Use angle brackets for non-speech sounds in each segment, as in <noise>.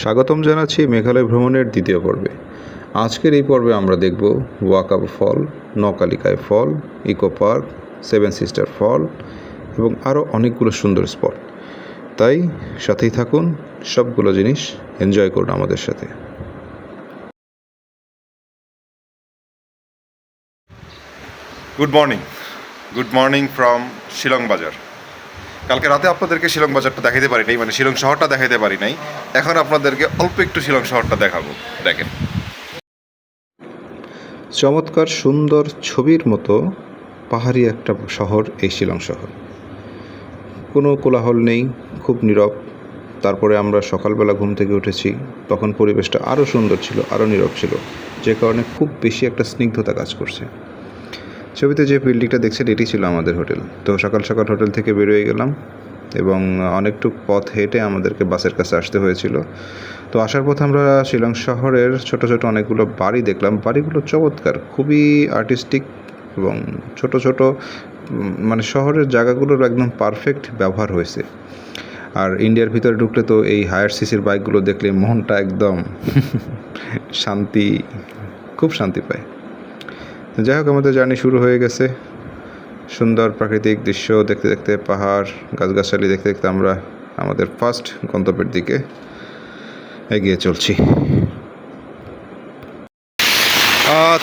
স্বাগতম জানাচ্ছি মেঘালয় ভ্রমণের দ্বিতীয় পর্বে। আজকের এই পর্বে আমরা দেখব ওয়াকাব fall, নকালিকায় fall, eco park, seven sister fall এবং আরও অনেকগুলো সুন্দর স্পট। তাই সাথেই থাকুন, সবগুলো জিনিস এনজয় করুন আমাদের সাথে। Good morning good morning from Shillong বাজার কালকে রাতে আপনাদেরকে শিলং বাজারটা দেখাতে পারি নাই মানে শিলং শহরটা দেখাতে পারি নাই। এখন আপনাদেরকে অল্প একটু শিলং শহরটা দেখাবো, দেখেন। চমৎকার সুন্দর ছবির মতো পাহাড়ি একটা শহর এই শিলং শহর। কোনো কোলাহল নেই, খুব নীরব। তারপরে আমরা সকালবেলা ঘুম থেকে উঠেছি, তখন পরিবেশটা আরও সুন্দর ছিল আরও নীরব ছিল। যে কারণে খুব বেশি একটা স্নিগ্ধতা কাজ করছে। ছবিতে যে বিল্ডিংটা দেখছেন, এটি ছিল আমাদের হোটেল। তো সকাল সকাল হোটেল থেকে বেরোয় গেলাম এবং অনেকটুক পথ হেঁটে আমাদেরকে বাসের কাছে আসতে হয়েছিল। তো আসার পথে আমরা শিলং শহরের ছোট ছোট অনেকগুলো বাড়ি দেখলাম। বাড়িগুলো চমৎকার, খুবই আর্টিস্টিক এবং ছোট ছোট মানে শহরের জায়গাগুলোর একদম পারফেক্ট ব্যবহার হয়েছে। আর ইন্ডিয়ার ভিতরে ঢুকলে তো এই হায়ার সিসির বাইকগুলো দেখলে মনটা একদম <laughs> শান্তি, খুব শান্তি পায়। যাই হোক, আমাদের জার্নি শুরু হয়ে গেছে। সুন্দর প্রাকৃতিক দৃশ্য, দেখতে দেখতে পাহাড়, গাছগাছালি দেখতে দেখতে আমরা আমাদের ফার্স্ট গন্তব্যের দিকে এগিয়ে চলছি।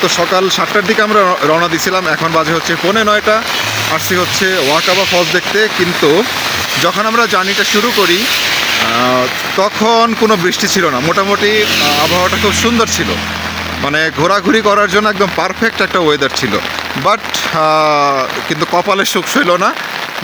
তো সকাল সাতটার দিকে আমরা রওনা দিছিলাম। এখন বাজে হচ্ছে পৌনে নয়টা। আসছি হচ্ছে ওয়াকাবা ফলস দেখতে। কিন্তু যখন আমরা জার্নিটা শুরু করি তখন কোনো বৃষ্টি ছিল না। মোটামুটি আবহাওয়াটা খুব সুন্দর ছিল। মানে ঘোরাঘুরি করার জন্য একদম পারফেক্ট একটা ওয়েদার ছিল। বাট কিন্তু কপালে সুখ ছিল না।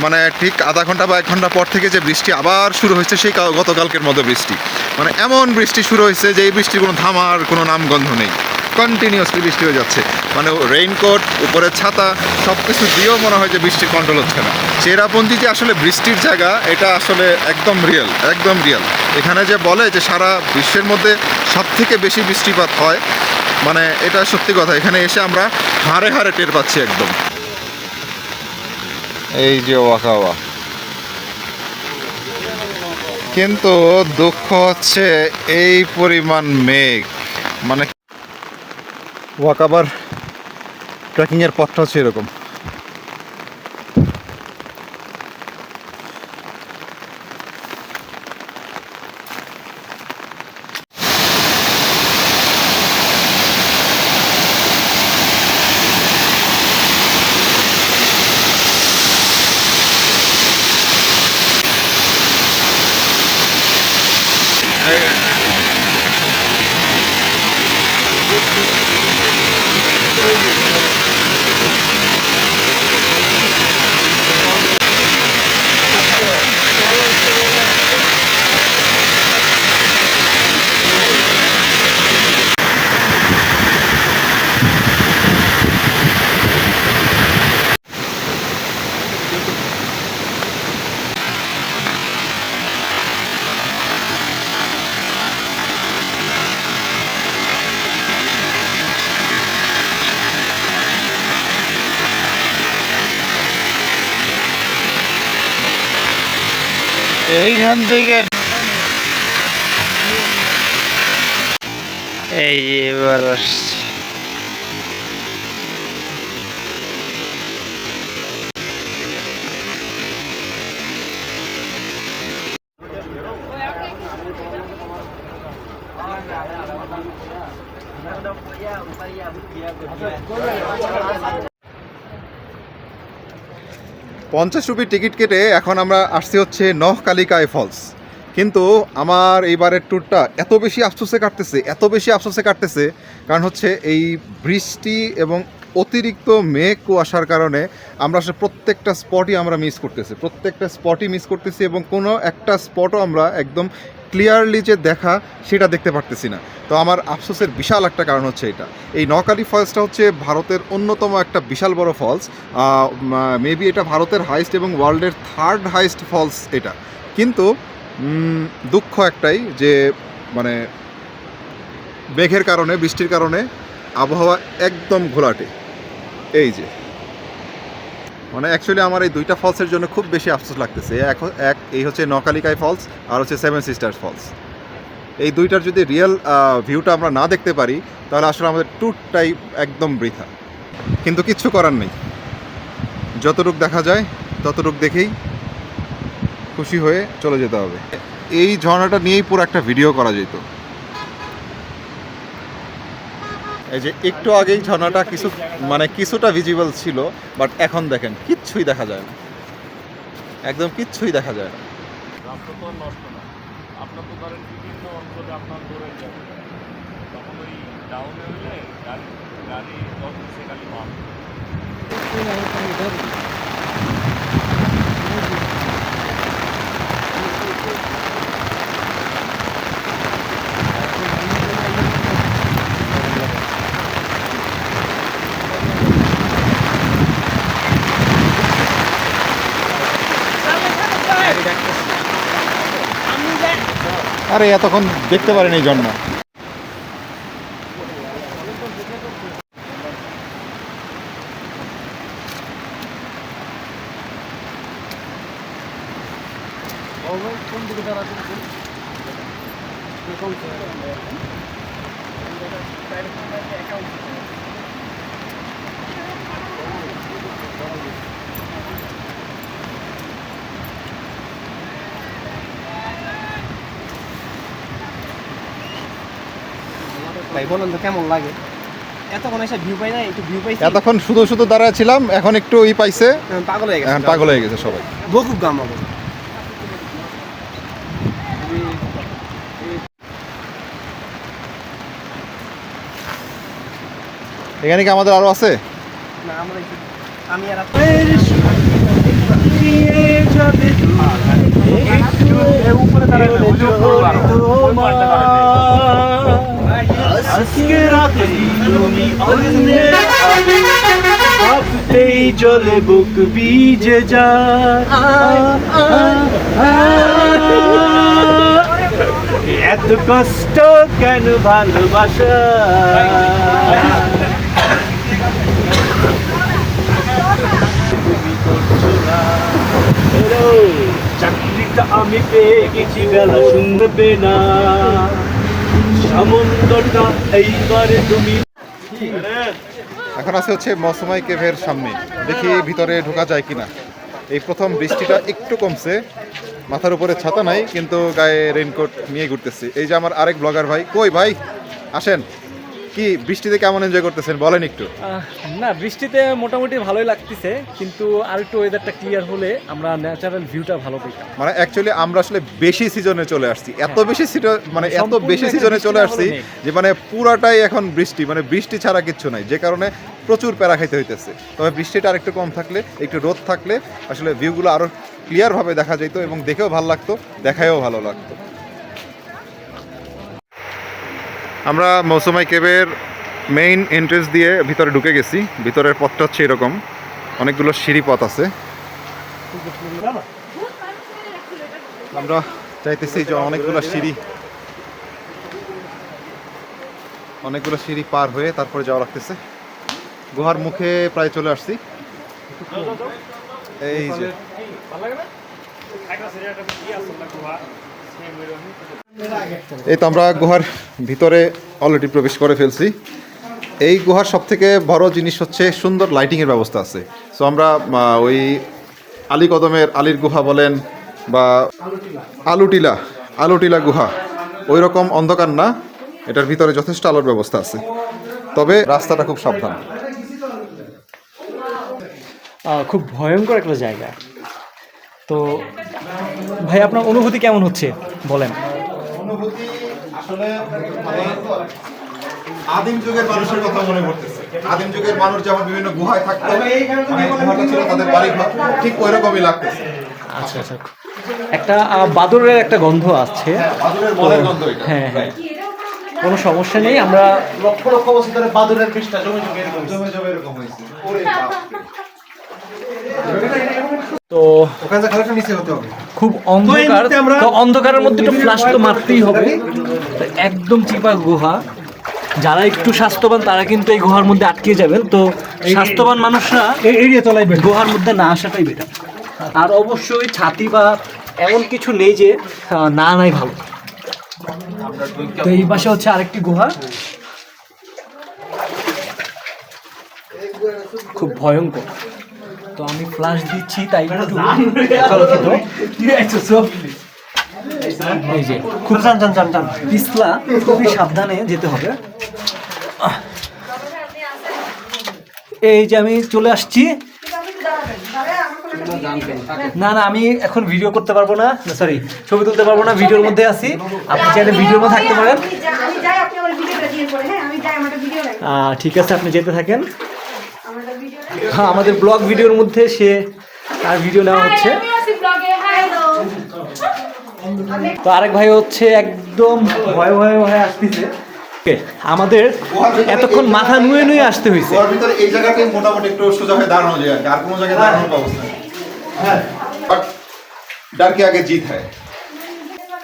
মানে ঠিক আধা ঘণ্টা বা এক ঘণ্টা পর থেকে যে বৃষ্টি আবার শুরু হয়েছে, সেই গতকালকের মতো বৃষ্টি। মানে এমন বৃষ্টি শুরু হয়েছে যে এই বৃষ্টির কোনো থামার কোনো নামগন্ধ নেই। কন্টিনিউয়াসলি বৃষ্টি হয়ে যাচ্ছে। মানে রেইনকোট উপরে ছাতা সব কিছু দিয়েও মনে হয় যে বৃষ্টির কন্ট্রোল হচ্ছে না। চেরাপন্থী যে আসলে বৃষ্টির জায়গা, এটা আসলে একদম রিয়েল একদম রিয়েল এখানে যে বলে যে সারা বিশ্বের মধ্যে সব থেকে বেশি বৃষ্টিপাত হয় মানে এটা সত্যি কথা এখানে এসে আমরা হাড়ে হাড়ে টের পাচ্ছি একদম। এই যে ওয়াকাওয়া কিন্তু দুঃখ হচ্ছে এই পরিমাণ মেঘ মানে ওয়াকাবার ট্রেকিংয়ের পথটা হচ্ছে এরকম এইখান থেকে এই এবার আসছে। পঞ্চাশ রুপির টিকিট কেটে এখন আমরা আসছি হচ্ছে নহকালিকায় ফলস। কিন্তু আমার এইবারের ট্যুরটা এত বেশি আফসোসে কাটতেছে, এত বেশি আফসোসে কাটতেছে, কারণ হচ্ছে এই বৃষ্টি এবং অতিরিক্ত মেঘ কুয়াশার কারণে আমরা আসলে প্রত্যেকটা স্পটই আমরা মিস করতেছি, প্রত্যেকটা স্পটই মিস করতেছি এবং কোনো একটা স্পটও আমরা একদম ক্লিয়ারলি যে দেখা, সেটা দেখতে পারতেছি না। তো আমার আফসোসের বিশাল একটা কারণ হচ্ছে এটা। এই নকালি ফলসটা হচ্ছে ভারতের অন্যতম একটা বিশাল বড় ফলস। মেবি এটা ভারতের হাইস্ট এবং ওয়ার্ল্ডের থার্ড হাইস্ট ফলস এটা। কিন্তু দুঃখ একটাই যে মানে মেঘের কারণে, বৃষ্টির কারণে আবহাওয়া একদম ঘোলাটে। এই যে। মানে অ্যাকচুয়ালি আমার এই দুইটা ফলসের জন্য খুব বেশি আফসোস লাগতেছে। এক এক, এই হচ্ছে নকালিকাই ফলস আর হচ্ছে সেভেন সিস্টার্স ফলস এই দুইটার যদি রিয়েল ভিউটা আমরা না দেখতে পারি, তাহলে আসলে আমাদের ট্যুরটাই একদম বৃথা। কিন্তু কিচ্ছু করার নেই। যতটুক দেখা যায়, ততটুক দেখেই খুশি হয়ে চলে যেতে হবে। এই ঝর্ণাটা নিয়েই পুরো একটা ভিডিও করা যেত। এই যে একটু আগেই ঝর্ণাটা কিছু মানে কিছুটা ভিজিবল ছিল বাট এখন দেখেন কিচ্ছুই দেখা যায় না। একদম কিচ্ছুই দেখা যায় না। রাস্তা তো আর নষ্ট না আপনার তো ধরেন বিভিন্ন অঞ্চলে আপনার দৌড়ে যাবে তখন ওই ডাউনে হইলে গাড়ি গাড়ি দশ সে খালি মাপ আরে এতক্ষণ দেখতে পারেন এই ঝর্ণা ভাই বলেন তো কেমন লাগে এতক্ষণ এসে ভিউ পাই না একটু ভিউ পাইছি এতক্ষণ শুধু শুধু দাঁড়ায় ছিলাম এখন একটু ই পাইছে পাগল হয়ে গেছে পাগল হয়ে গেছে সবাই বকুব গাম হবে এখানে কি আমাদের আরও আছে না আমরা আমি আর উপরে দাঁড়ালে বুঝো আজকে রাতে তুমি অন্যের ভাবতেই জলে বুক ভিজে এত কষ্ট কেন ভালোবাসা? চাকরিটা আমি পেয়ে গেছি, বেলা শুনবে না। এইবারে এখন আছে হচ্ছে মৌসুমাই কেভের সামনে। দেখি ভিতরে ঢোকা যায় কিনা। এই প্রথম বৃষ্টিটা একটু কমছে, মাথার উপরে ছাতা নাই, কিন্তু গায়ে রেইনকোট নিয়ে ঘুরতেছি। এই যে আমার আরেক ব্লগার ভাই। কই ভাই? আসেন। কি বৃষ্টিতে কেমন এনজয় করতেছেন? বলেন একটু। না বৃষ্টিতে মোটামুটি ভালোই লাগতেছে কিন্তু আর একটু ওয়েদারটা ক্লিয়ার হলে আমরা ন্যাচারাল ভিউটা ভালো পেতাম। মানে অ্যাকচুয়ালি আমরা আসলে বেশি সিজনে চলে আসছি। এত বেশি সিজন মানে এত বেশি সিজনে চলে আসছি যে মানে পুরাটাই এখন বৃষ্টি মানে বৃষ্টি ছাড়া কিচ্ছু নাই। যে কারণে প্রচুর প্যারা খাইতে হইতেছে। তবে বৃষ্টিটা আরেকটু কম থাকলে একটু রোদ থাকলে আসলে ভিউগুলো আরও ক্লিয়ারভাবে দেখা যেত এবং দেখেও ভালো লাগতো দেখায়ও ভালো লাগতো। আমরা মৌসুমাই কেবের মেইন এন্ট্রেন্স দিয়ে ভিতরে ঢুকে গেছি। ভিতরের পথটা হচ্ছে এরকম। অনেকগুলো সিঁড়ি পথ আছে। আমরা চাইতেছি যে অনেকগুলো সিঁড়ি অনেকগুলো সিঁড়ি পার হয়ে তারপরে যাওয়া লাগতেছে। গুহার মুখে প্রায় চলে আসছি। এই যে। এই তো আমরা গুহার ভিতরে অলরেডি প্রবেশ করে ফেলছি। এই গুহার সব থেকে বড় জিনিস হচ্ছে সুন্দর লাইটিংয়ের ব্যবস্থা আছে। সো আমরা ওই আলী কদমের আলীর গুহা বলেন বা আলুটিলা আলুটিলা গুহা ওই রকম অন্ধকার না এটার ভিতরে যথেষ্ট আলোর ব্যবস্থা আছে। তবে রাস্তাটা খুব সাবধান। খুব ভয়ঙ্কর একটা জায়গা। তো ভাই আপনার অনুভূতি কেমন হচ্ছে? বলেন। অনুভূতি আসলে আদিম যুগের মানুষের কথা মনে পড়তেছে। আদিম যুগের মানুষ যেমন বিভিন্ন গুহায় থাকতো ছিল তাদের বাড়ি ঘর ঠিক ওইরকমই লাগতেছে। আচ্ছা আচ্ছা। একটা বাদরের একটা গন্ধ আসছে। গন্ধ এটা। হ্যাঁ হ্যাঁ। কোনো সমস্যা নেই আমরা লক্ষ লক্ষ বছর ধরে বাদুরের পৃষ্ঠা জমে জমে এরকম জমে জমে এরকম হয়েছে। তো খুব অন্ধকার তো অন্ধকারের মধ্যে একটু ফ্লাশ তো মারতেই হবে। একদম চিপা গুহা। যারা একটু স্বাস্থ্যবান তারা কিন্তু এই গুহার মধ্যে আটকে যাবেন। তো স্বাস্থ্যবান মানুষরা এড়িয়ে চলাই গুহার মধ্যে না আসাটাই বেটার আর অবশ্যই ছাতি বা এমন কিছু নেই যে না নাই ভালো। তো এই পাশে হচ্ছে আরেকটি গুহা। খুব ভয়ঙ্কর। তো আমি ফ্লাশ দিচ্ছি তাই একটু কল্পিত। এই যে খুব টান টান টান টান পিছলা খুবই সাবধানে যেতে হবে। এই যে আমি চলে আসছি। না না আমি এখন ভিডিও করতে পারব না। সরি ছবি তুলতে পারব না ভিডিওর মধ্যে আছি। আপনি চাইলে ভিডিওর মধ্যে থাকতে পারেন। হ্যাঁ ঠিক আছে আপনি যেতে থাকেন আমার ভিডিও লাগে হ্যাঁ হ্যাঁ, আমাদের ব্লগ ভিডিওর মধ্যে সে তার ভিডিও নেওয়া হচ্ছে। তো আরেক ভাই হচ্ছে একদম ভয় ভয় ভয় আসতেছে। আমাদের এতক্ষণ মাথা নুয়ে নুয়ে আসতে হয়েছে। হ্যাঁ।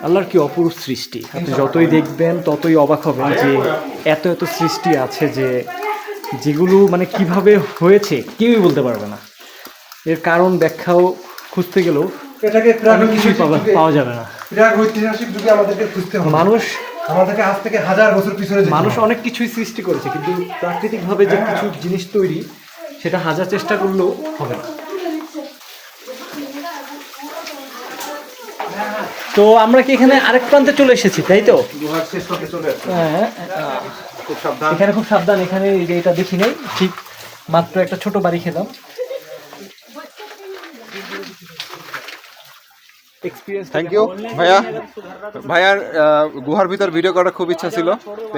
আল্লাহর কি অপরূপ সৃষ্টি। আপনি যতই দেখবেন ততই অবাক হবেন যে এত এত সৃষ্টি আছে যে যেগুলো মানে কীভাবে হয়েছে কেউই বলতে পারবে না। এর কারণ ব্যাখ্যাও খুঁজতে গেলেও এটাকে কিছুই পাওয়া পাওয়া যাবে না। ঐতিহাসিক যুগে আমাদেরকে খুঁজতে হবে। মানুষ আমাদেরকে আজ থেকে হাজার বছর পিছনে মানুষ অনেক কিছুই সৃষ্টি করেছে কিন্তু প্রাকৃতিকভাবে যে কিছু জিনিস তৈরি সেটা হাজার চেষ্টা করলেও হবে না। তো আমরা কি এখানে আরেক প্রান্তে চলে এসেছি তাই তো? আসছে হ্যাঁ। খুব সাবধান। এখানে খুব সাবধান এখানে এই যে এটা দেখি নাই ঠিক মাত্র একটা ছোট বাড়ি খেলাম। থ্যাংক ইউ ভাইয়া। ভাইয়ার গুহার ভিতর ভিডিও করার খুব ইচ্ছা ছিল।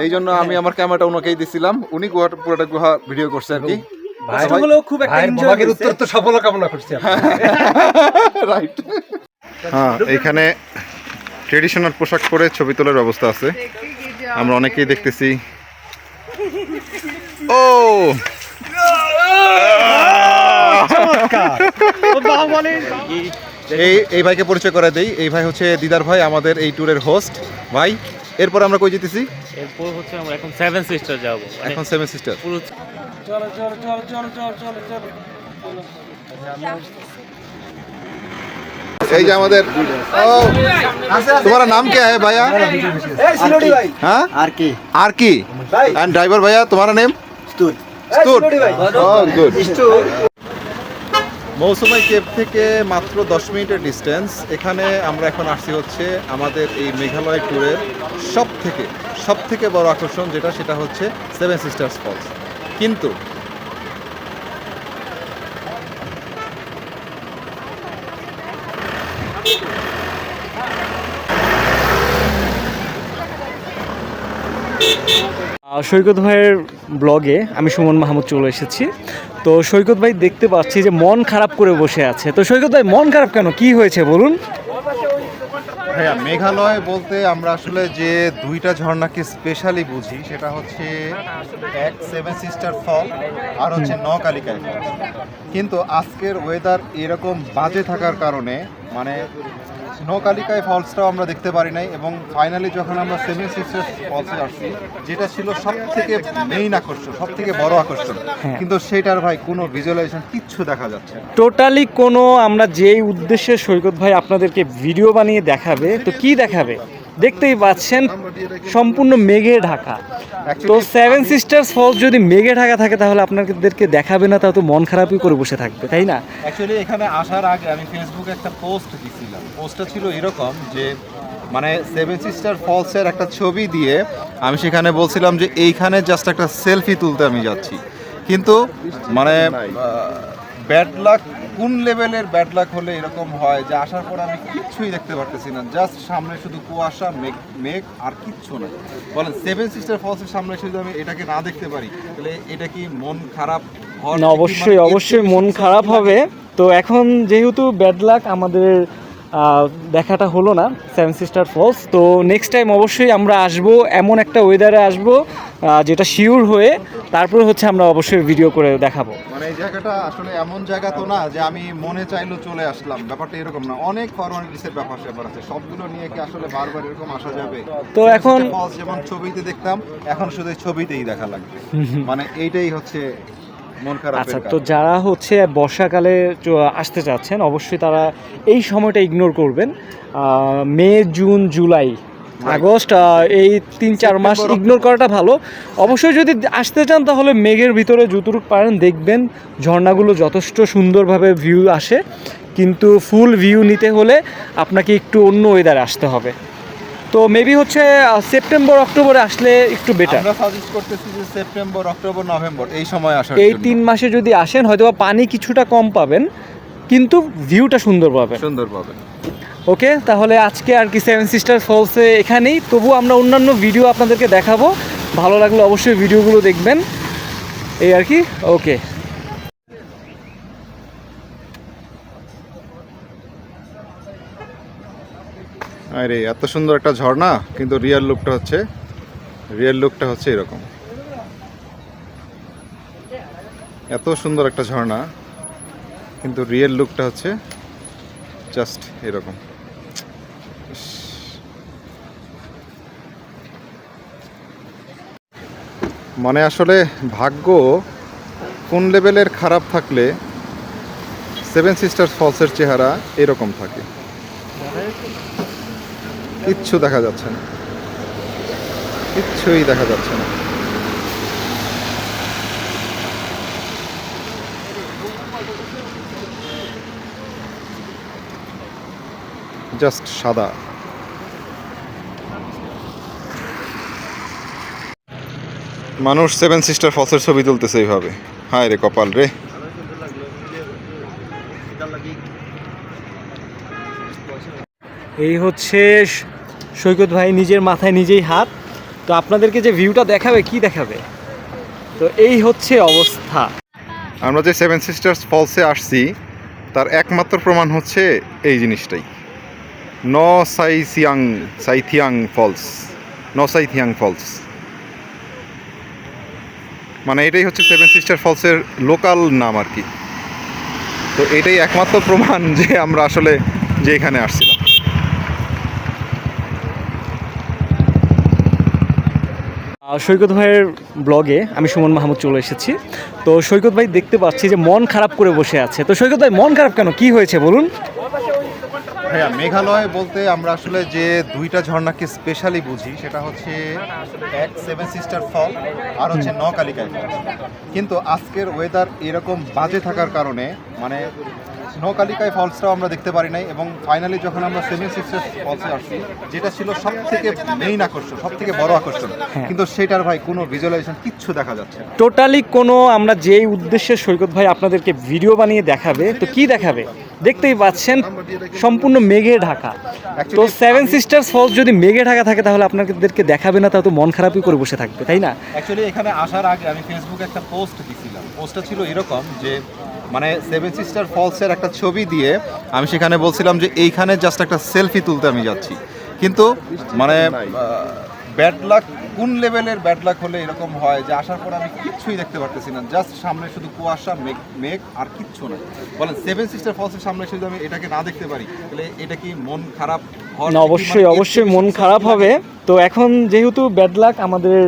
এই জন্য আমি আমার ক্যামেরাটা ওনাকেই দিছিলাম। উনি গুহার পুরোটা গুহা ভিডিও করছে আর কি। খুব একটা এনজয় উত্তর তো সফল কামনা করছি রাইট <laughs> হ্যাঁ এখানে ট্রেডিশনাল পোশাক পরে ছবি তোলার ব্যবস্থা আছে। আমরা অনেকেই দেখতেছি। ও। এই এই ভাইকে পরিচয় করে দেই। এই ভাই হচ্ছে দিদার ভাই আমাদের এই ট্যুরের হোস্ট ভাই এরপর আমরা কই যেতেছি? এরপর হচ্ছে আমরা এখন সেভেন সিস্টার যাব। মানে এখন সেভেন সিস্টার পুরো চলো চলো চলো চলো চলো এই যে আমাদের তোমার নাম কে ভাইয়া? হ্যাঁ? আর কি? আর কি? ড্রাইভার ভাইয়া তোমার নেম স্তুর স্তুর গুড মৌসুমাই কেপ থেকে মাত্র দশ মিনিটের ডিস্টেন্স এখানে আমরা এখন আসছি হচ্ছে আমাদের এই মেঘালয় ট্যুরের সব থেকে সব থেকে বড় আকর্ষণ যেটা সেটা হচ্ছে সেভেন সিস্টার্স ফলস কিন্তু সৈকত ভাইয়ের ব্লগে আমি সুমন মাহমুদ চলে এসেছি। তো সৈকত ভাই দেখতে পাচ্ছি যে মন খারাপ করে বসে আছে। তো সৈকত ভাই মন খারাপ কেন? কি হয়েছে বলুন? ভাইয়া মেঘালয় বলতে আমরা আসলে যে দুইটা ঝর্ণাকে স্পেশালি বুঝি সেটা হচ্ছে এক সেভেন সিস্টার ফল আর হচ্ছে নকালিকায়। ফল কিন্তু আজকের ওয়েদার এরকম বাজে থাকার কারণে মানে নকালিকায় ফলসটাও আমরা দেখতে পারি নাই এবং ফাইনালি যখন আমরা সেভেন সিস্টার্স ফলসে আসছি যেটা ছিল সব থেকে মেইন আকর্ষণ সব থেকে বড় আকর্ষণ কিন্তু সেটার ভাই কোনো ভিজুয়ালাইজেশন কিচ্ছু দেখা যাচ্ছে টোটালি কোনো আমরা যেই উদ্দেশ্যে সৈকত ভাই আপনাদেরকে ভিডিও বানিয়ে দেখাবে তো কি দেখাবে? দেখতেই পাচ্ছেন, সম্পূর্ণ মেঘে ঢাকা। তো সেভেন সিস্টার্স ফলস যদি মেঘে ঢাকা থাকে, তাহলে আপনাদেরকে দেখাবে না তাহলে তো মন খারাপই করে বসে থাকবে, তাই না? অ্যাকচুয়ালি এখানে আসার আগে আমি ফেসবুকে একটা পোস্ট দিছিলাম। পোস্টটা ছিল এরকম যে মানে সেভেন সিস্টার ফলসের একটা ছবি দিয়ে আমি সেখানে বলছিলাম যে, এইখানে জাস্ট একটা সেলফি তুলতে আমি যাচ্ছি। কিন্তু মানে ব্যাড লাক কোন লেভেলের ব্যাড লাক হলে এরকম হয় যে আসার পর আমি কিচ্ছুই দেখতে পারতেছি না জাস্ট সামনে শুধু কুয়াশা মেঘ মেঘ আর কিচ্ছু না। বলেন সেভেন সিস্টার ফলসের সামনে এসে যদি আমি এটাকে না দেখতে পারি তাহলে এটা কি মন খারাপ না অবশ্যই মানে অবশ্যই মন খারাপ হবে। তো এখন যেহেতু ব্যাড লাক আমাদের দেখাটা হলো না সেভেন সিস্টার ফলস তো নেক্সট টাইম অবশ্যই আমরা আসব এমন একটা ওয়েদারে আসব যেটা শিওর হয়ে তারপরে হচ্ছে আমরা অবশ্যই ভিডিও করে দেখাবো। এই জায়গাটা আসলে এমন জায়গা তো না যে আমি মনে চাইলো চলে আসলাম। ব্যাপারটা এরকম না। অনেক ফরমালিটিসের ব্যাপার স্যাপার আছে। সবগুলো নিয়ে কি আসলে বারবার এরকম আসা যাবে? তো এখন- যেমন ছবিতে দেখতাম এখন শুধু ছবিতেই দেখা লাগবে। <laughs> মানে এইটাই হচ্ছে মন আচ্ছা তো যারা হচ্ছে বর্ষাকালে আসতে চাচ্ছেন অবশ্যই তারা এই সময়টা ইগনোর করবেন। মে জুন জুলাই আগস্ট এই তিন চার মাস ইগনোর করাটা ভালো। অবশ্যই যদি আসতে চান তাহলে মেঘের ভিতরে যতটুকু পারেন দেখবেন ঝর্ণাগুলো যথেষ্ট সুন্দরভাবে ভিউ আসে। কিন্তু ফুল ভিউ নিতে হলে আপনাকে একটু অন্য ওয়েদারে আসতে হবে। তো মেবি হচ্ছে সেপ্টেম্বর অক্টোবরে আসলে একটু বেটার আমরা সাজেস্ট করতেছি যে সেপ্টেম্বর অক্টোবর নভেম্বর এই সময় আসার এই তিন মাসে যদি আসেন হয়তো পানি কিছুটা কম পাবেন কিন্তু ভিউটা সুন্দর পাবেন। সুন্দর পাবেন। ওকে, তাহলে আজকে আর কি সেভেন সিস্টার ফলসে এখানেই। তবু আমরা অন্যান্য ভিডিও আপনাদেরকে দেখাবো। ভালো লাগলে অবশ্যই ভিডিওগুলো দেখবেন। এই আর কি, ওকে। আরে এত সুন্দর একটা ঝর্ণা, কিন্তু রিয়েল লুকটা হচ্ছে রিয়েল লুকটা হচ্ছে এরকম। এত সুন্দর একটা ঝর্ণা, কিন্তু রিয়েল লুকটা হচ্ছে জাস্ট এরকম। মানে আসলে ভাগ্য কোন লেভেলের খারাপ থাকলে সেভেন সিস্টার্স ফলসের চেহারা এরকম থাকে। কিচ্ছু দেখা যাচ্ছে না। কিচ্ছুই দেখা যাচ্ছে না। জাস্ট সাদা। মানুষ সেভেন সিস্টার ফলসের ছবি তুলতেছে এইভাবে। হায় রে কপাল রে। এই হচ্ছে সৈকত ভাই নিজের মাথায় নিজেই হাত। তো আপনাদেরকে যে ভিউটা দেখাবে কি দেখাবে? তো এই হচ্ছে অবস্থা। আমরা যে সেভেন সিস্টার্স ফলসে আসছি তার একমাত্র প্রমাণ হচ্ছে এই জিনিসটাই। ন সাইসিয়াং সাইথিয়াং ফলস ন সাইথিয়াং ফলস মানে এটাই হচ্ছে সেভেন সিস্টার ফলসের লোকাল নাম আর কি। তো এটাই একমাত্র প্রমাণ <laughs> যে আমরা আসলে যে এখানে আসছিলাম। সৈকত ভাইয়ের ব্লগে আমি সুমন মাহমুদ চলে এসেছি। তো সৈকত ভাই দেখতে পাচ্ছি যে মন খারাপ করে বসে আছে। তো সৈকত ভাই, মন খারাপ কেন? কি হয়েছে বলুন? ভাইয়া মেঘালয় বলতে আমরা আসলে যে দুইটা ঝর্ণাকে স্পেশালি বুঝি সেটা হচ্ছে এক সেভেন সিস্টার ফল আর হচ্ছে নকালিকায় ফল কিন্তু আজকের ওয়েদার এরকম বাজে থাকার কারণে মানে নকালিকায় ফলসটাও আমরা দেখতে পারি নাই এবং ফাইনালি যখন আমরা সেভেন সিস্টার ফলসে আসছি যেটা ছিল সব থেকে মেইন আকর্ষণ সব থেকে বড় আকর্ষণ কিন্তু সেটার ভাই কোনো ভিজুয়ালাইজেশন কিচ্ছু দেখা যাচ্ছে টোটালি কোনো আমরা যেই উদ্দেশ্যে সৈকত ভাই আপনাদেরকে ভিডিও বানিয়ে দেখাবে তো কি দেখাবে? দেখতেই পাচ্ছেন সম্পূর্ণ মেঘে ঢাকা। তো সেভেন সিস্টার্স ফলস যদি মেঘে ঢাকা থাকে তাহলে আপনাদেরকে দেখাবে না তাহলে তো মন খারাপই করে বসে থাকবে তাই না? অ্যাকচুয়ালি এখানে আসার আগে আমি ফেসবুকে একটা পোস্ট দিছিলাম। পোস্টটা ছিল এরকম যে মানে সেভেন সিস্টার ফলসের একটা ছবি দিয়ে আমি সেখানে বলছিলাম যে এইখানে জাস্ট একটা সেলফি তুলতে আমি যাচ্ছি। কিন্তু মানে ব্যাড লাক কোন লেভেলের ব্যাড লাক হলে এরকম হয় যে আসার পর আমি কিচ্ছুই দেখতে পারতেছি না জাস্ট সামনে শুধু কুয়াশা মেঘ মেঘ আর কিচ্ছু না। বলেন সেভেন সিস্টার ফলসের সামনে শুধু আমি এটাকে না দেখতে পারি তাহলে এটা কি মন খারাপ না অবশ্যই মানে অবশ্যই মন খারাপ হবে। তো এখন যেহেতু ব্যাড লাক আমাদের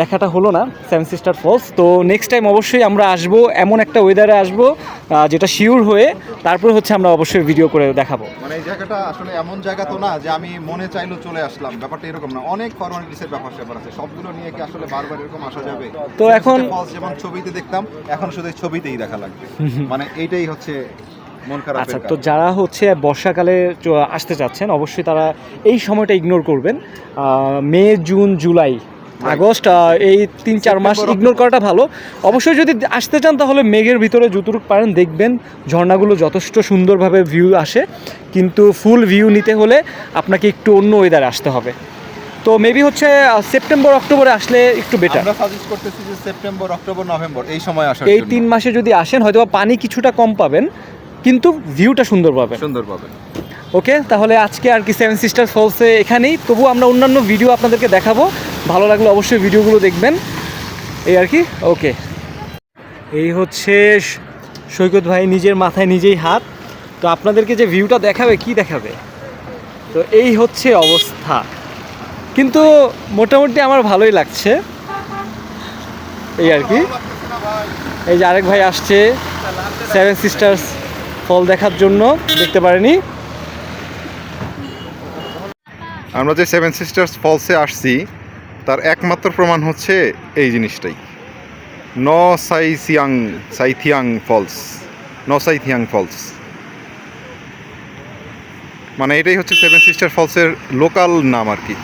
দেখাটা হলো না সেভেন সিস্টার ফলস তো নেক্সট টাইম অবশ্যই আমরা আসব এমন একটা ওয়েদারে আসব যেটা শিওর হয়ে তারপরে হচ্ছে আমরা অবশ্যই ভিডিও করে দেখাবো। মানে এই জায়গাটা আসলে এমন জায়গা তো না যে আমি মনে চাইলেও চলে আসলাম ব্যাপারটা এরকম না। অনেক ফর্মালিটিসের ব্যাপার স্যাপার আছে সবগুলো নিয়ে কি আসলে বারবার এরকম আসা যাবে? তো এখন- ফলস যেমন ছবিতে দেখতাম এখন শুধু ছবিতেই দেখা লাগবে। মানে এইটাই হচ্ছে মন আচ্ছা তো যারা হচ্ছে বর্ষাকালে আসতে চাচ্ছেন অবশ্যই তারা এই সময়টা ইগনোর করবেন। মে জুন জুলাই আগস্ট এই তিন চার মাস ইগনোর করাটা ভালো। অবশ্যই যদি আসতে চান তাহলে মেঘের ভিতরে যতটুকু পারেন দেখবেন ঝর্ণাগুলো যথেষ্ট সুন্দরভাবে ভিউ আসে। কিন্তু ফুল ভিউ নিতে হলে আপনাকে একটু অন্য ওয়েদারে আসতে হবে। তো মেবি হচ্ছে সেপ্টেম্বর অক্টোবরে আসলে একটু বেটার আমরা সাজেস্ট করতেছি যে সেপ্টেম্বর অক্টোবর নভেম্বর এই সময় আসার এই তিন মাসে যদি আসেন হয়তো বা পানি কিছুটা কম পাবেন কিন্তু ভিউটা সুন্দর পাবেন। সুন্দর পাবেন। ওকে, তাহলে আজকে আর কি সেভেন সিস্টার ফলসে এখানেই। তবু আমরা অন্যান্য ভিডিও আপনাদেরকে দেখাবো। ভালো লাগলে অবশ্যই ভিডিওগুলো দেখবেন। এই আর কি? ওকে। এই হচ্ছে সৈকত ভাই নিজের মাথায় নিজেই হাত। তো আপনাদেরকে যে ভিউটা দেখাবে, কি দেখাবে? তো এই হচ্ছে অবস্থা। কিন্তু মোটামুটি আমার ভালোই লাগছে। এই আর কি। এই যে আরেক ভাই আসছে সেভেন সিস্টার্স ফল দেখার জন্য। দেখতে পারেনি? আমরা যে সেভেন সিস্টার্স ফলসে আসছি, তার একমাত্র প্রমাণ হচ্ছে এই জিনিসটাই। ন সাইসিয়াং সাইথিয়াং ফলস ন সাইথিয়াং ফলস মানে এটাই হচ্ছে সেভেন সিস্টার ফলসের লোকাল নাম আর কি।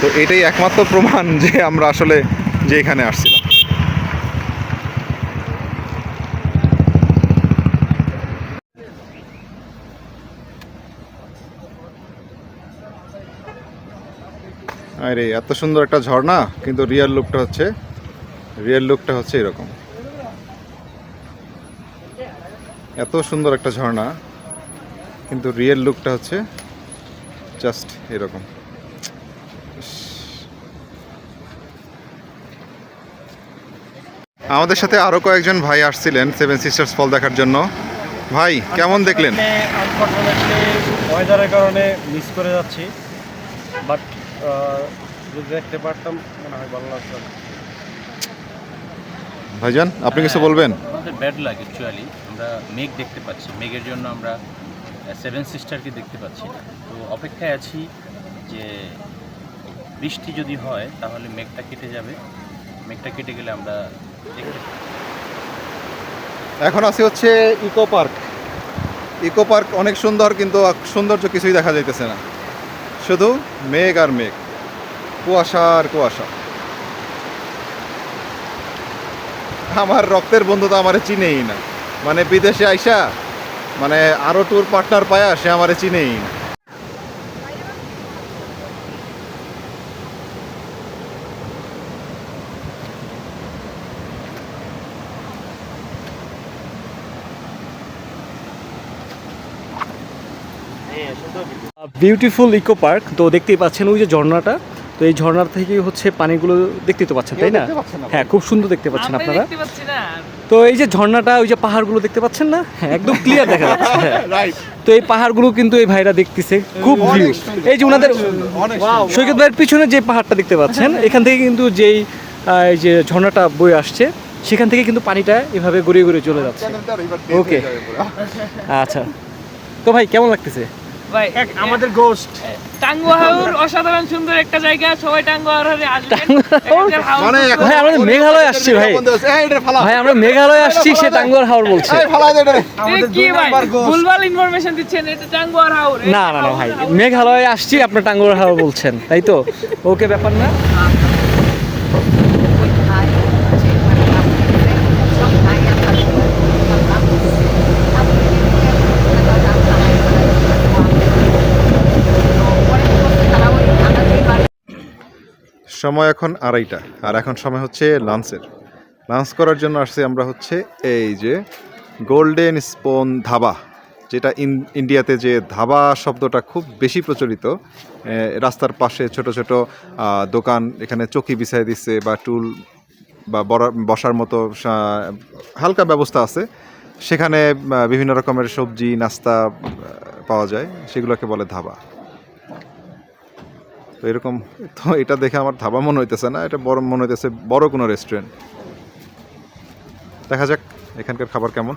তো এটাই একমাত্র প্রমাণ যে আমরা আসলে যে এখানে আসছিলাম। আরে, এত সুন্দর একটা ঝর্ণা, কিন্তু রিয়েল লুকটা হচ্ছে রিয়েল লুকটা হচ্ছে এরকম। এত সুন্দর একটা ঝর্ণা, কিন্তু রিয়েল লুকটা হচ্ছে জাস্ট এরকম। আমাদের সাথে আরও কয়েকজন ভাই আসছিলেন সেভেন সিস্টার্স ফল দেখার জন্য। ভাই, কেমন দেখলেন? ওয়েদারের কারণে মিস করে যাচ্ছি বাট যদি দেখতে পারতাম মনে হয় ভালো লাগতো। ভাইজান আপনি কিছু বলবেন? আমাদের ব্যাড লাগ অ্যাকচুয়ালি আমরা মেঘ দেখতে পাচ্ছি। মেঘের জন্য আমরা সেভেন সিস্টারকে দেখতে পাচ্ছি না। তো অপেক্ষায় আছি যে বৃষ্টি যদি হয় তাহলে মেঘটা কেটে যাবে। মেঘটা কেটে গেলে আমরা দেখতে এখন আছি হচ্ছে ইকো পার্ক। ইকো পার্ক অনেক সুন্দর কিন্তু সৌন্দর্য কিছুই দেখা যাইতেছে না। শুধু মেঘ আর মেঘ। কুয়াশা আর কুয়াশা। আমার রক্তের বন্ধু তো আমার চিনেই না। মানে বিদেশে আইসা মানে আরও ট্যুর পার্টনার পায়া, সে আমারে চিনেই না। বিউটিফুল ইকো পার্ক তো দেখতেই পাচ্ছেন ওই যে ঝর্ণাটা। তো এই ঝর্ণার থেকে হচ্ছে পানিগুলো দেখতেই তো পাচ্ছেন তাই না? হ্যাঁ খুব সুন্দর দেখতে পাচ্ছেন আপনারা। তো এই যে ঝর্ণাটা ওই যে পাহাড়গুলো দেখতে পাচ্ছেন না? হ্যাঁ একদম ক্লিয়ার দেখা যাচ্ছে হ্যাঁ। <laughs> তো এই পাহাড়গুলো কিন্তু এই ভাইরা দেখতেছে খুব ভিউ এই যে ওনাদের সৈকত ভাইয়ের পিছনে যে পাহাড়টা দেখতে পাচ্ছেন <laughs> এখান থেকে কিন্তু যেই এই যে ঝর্ণাটা বয়ে আসছে সেখান থেকে কিন্তু পানিটা এভাবে গড়িয়ে গড়িয়ে চলে যাচ্ছে। ওকে আচ্ছা। তো ভাই কেমন লাগতেছে? ভাই আমাদের গোস্ট টাঙ্গুয়া হাউর অসাধারণ সুন্দর একটা জায়গা সবাই টাঙ্গুয়াহাউরে আসবেন মানে ভাই আমরা মেঘালয় আসছি ভাই। ভাই আমরা মেঘালয় আসছি সে টাঙ্গুয়ার হাওর বলছে। কি ভাই? ভুলভাল ইনফরমেশন দিচ্ছেন এটা টাঙ্গুয়ার না না না ভাই মেঘালয় আসছি আপনার টাঙ্গুয়ার হাওর বলছেন তাই তো? ওকে ব্যাপার না। সময় এখন আড়াইটা, আর এখন সময় হচ্ছে লাঞ্চের লাঞ্চ করার জন্য আসছি আমরা হচ্ছে এই যে গোল্ডেন স্পোন ধাবা, যেটা ইন ইন্ডিয়াতে যে ধাবা শব্দটা খুব বেশি প্রচলিত রাস্তার পাশে ছোট ছোট দোকান, এখানে চকি বিছাই দিচ্ছে বা টুল বা বসার মতো হালকা ব্যবস্থা আছে। সেখানে বিভিন্ন রকমের সবজি, নাস্তা পাওয়া যায়, সেগুলোকে বলে ধাবা। তো এরকম, তো এটা দেখে আমার ধাবা মনে হইতেছে না, এটা বড় মনে হইতেছে, বড় কোনো রেস্টুরেন্ট দেখা যাক, এখানকার খাবার কেমন।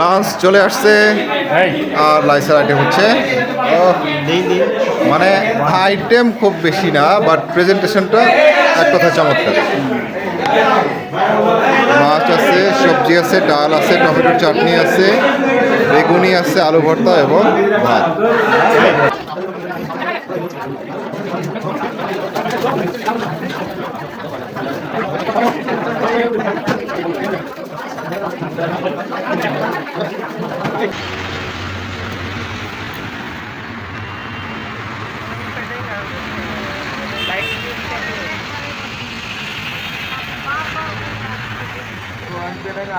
লাঞ্চ চলে আসছে। আর লাইসার আইটেম হচ্ছে। মানে আইটেম খুব বেশি না বাট প্রেজেন্টেশনটা এক কথা চমৎকার। মাছ আছে সবজি আছে ডাল আছে টমেটোর চাটনি আছে বেগুনি আছে আলু ভর্তা এবং ভাত।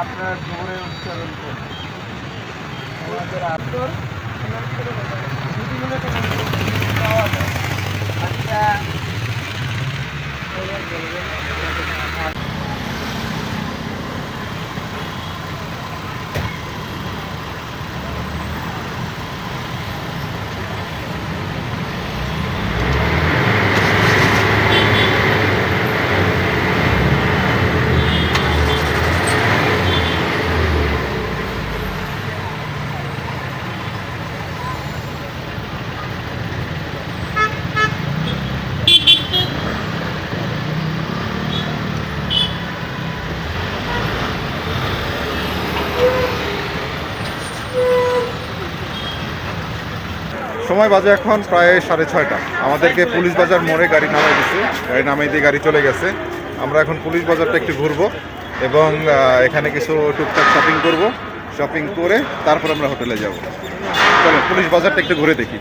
আপনার জোরে উচ্চারণ করুন আমাদের আচ্ছা সময় বাজে এখন প্রায় সাড়ে ছয়টা। আমাদেরকে পুলিশ বাজার মোড়ে গাড়ি নামাই দিচ্ছে গাড়ি নামাই দিয়ে গাড়ি চলে গেছে। আমরা এখন পুলিশ বাজারটা একটু ঘুরবো এবং এখানে কিছু টুকটাক শপিং করব। শপিং করে তারপর আমরা হোটেলে যাব। চলো, পুলিশ বাজারটা একটু ঘুরে দেখি।